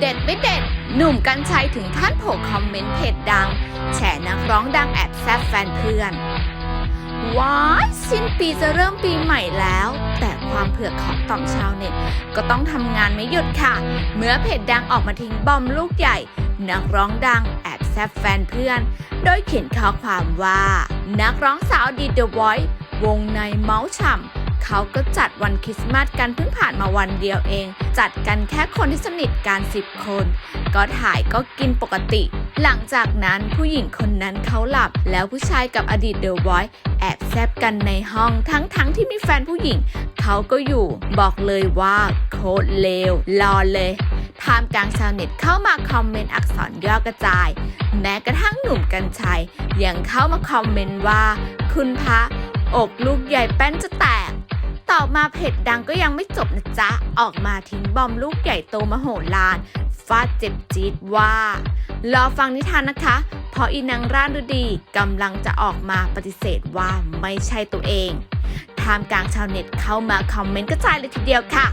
เด็ดไม่เด็ด หนุ่มกัญชัยถึงขั้นโผล่คอมเมนต์เพจดัง แฉนักร้องดังแอบแซบแฟนเพื่อน ว้ายสิ้นปีจะเริ่มปีใหม่แล้ว แต่ความเผือกของต่อมชาวเน็ต ก็ต้องทำงานไม่หยุดค่ะ เมื่อเพจดังออกมาทิ้งบอมลูกใหญ่ นักร้องดังแอบแซบแฟนเพื่อน โดยเขียนข้อความว่า นักร้องสาวดีเดอะไวท์วงในเมาส์ฉ่ำ เขาก็จัดวันคริสต์มาสกันเพิ่งผ่านมาวันเดียวเอง จัดกันแค่คนที่สนิทกันสิบคน ก็ถ่ายก็กินปกติ หลังจากนั้นผู้หญิงคนนั้นเขาหลับ แล้วผู้ชายกับอดีตเดอะวท์แอบแซบกันในห้องทั้งๆทที่มีแฟนผู้หญิง เขาก็อยู่บอกเลยว่าโคตรเลวรอเลยท่ามกลางชาวเน็ตเข้ามาคอมเมนต์อักษรย่อกระจาย แม้กระทั่งหนุ่มกัญชัยยังเข้ามาคอมเมนต์ว่า คุณพระอกลูกใหญ่แป้นจะแตก ต่อมาเพจดังก็ยังไม่จบนะจ๊ะ ออกมาทิ้งบอมลูกใหญ่โตมโหฬารฟาดเจ็บจี๊ดว่า รอฟังนิทานนะคะ เพราะอีนางร่านฤดีกำลังจะออกมาปฏิเสธว่าไม่ใช่ตัวเองท่ามกลางชาวเน็ตเข้ามาคอมเมนต์กระจายเลยทีเดียวค่ะ